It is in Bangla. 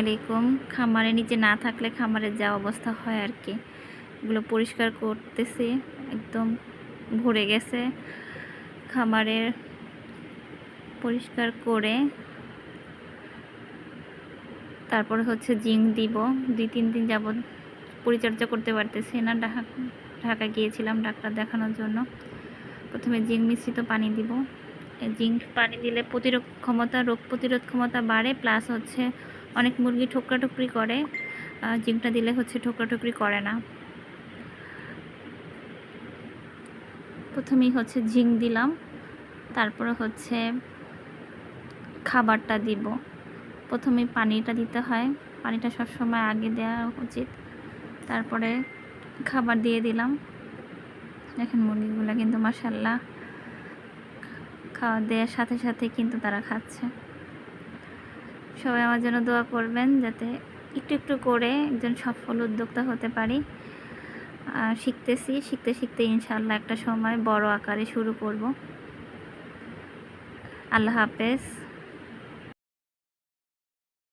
আলাইকুম। খামারে নিচে না থাকলে খামারের যা অবস্থা হয় আর কি। এগুলো পরিষ্কার করতেছি, একদম ভরে গেছে। খামারের পরিষ্কার করে তারপরে হচ্ছে জিঙ্ক দিব। দুই, তিন দিন যাবৎ পরিচর্যা করতে পারতেছি না। ঢাকা ঢাকা গিয়েছিলাম ডাক্তার দেখানোর জন্য। প্রথমে জিঙ্ক মিশ্রিত পানি দিব। জিঙ্ক পানি দিলে প্রতিরোধ ক্ষমতা, রোগ প্রতিরোধ ক্ষমতা বাড়ে প্লাস হচ্ছে অনেক মুরগি ঠোকরাঠুকরি করে। জিঙ্কটা দিলে হচ্ছে ঠোকরাঠুকরি করে না। প্রথমেই হচ্ছে জিঙ্ক দিলাম, তারপরে হচ্ছে খাবারটা দিব। প্রথমে পানিটা দিতে হয়, পানিটা সবসময় আগে দেওয়া উচিত। তারপরে খাবার দিয়ে দিলাম। দেখেন মুরগিগুলো কিন্তু মাসাল্লাহ খাওয়া দেওয়ার সাথে সাথে কিন্তু তারা খাচ্ছে। সবাই আমার জন্য দোয়া করবেন যাতে একটু একটু করে একজন সফল উদ্যোক্তা হতে পারি। শিখতেছি, শিখতে শিখতে ইনশাল্লাহ একটা সময় বড় আকারে শুরু করব। আল্লাহ হাফেজ।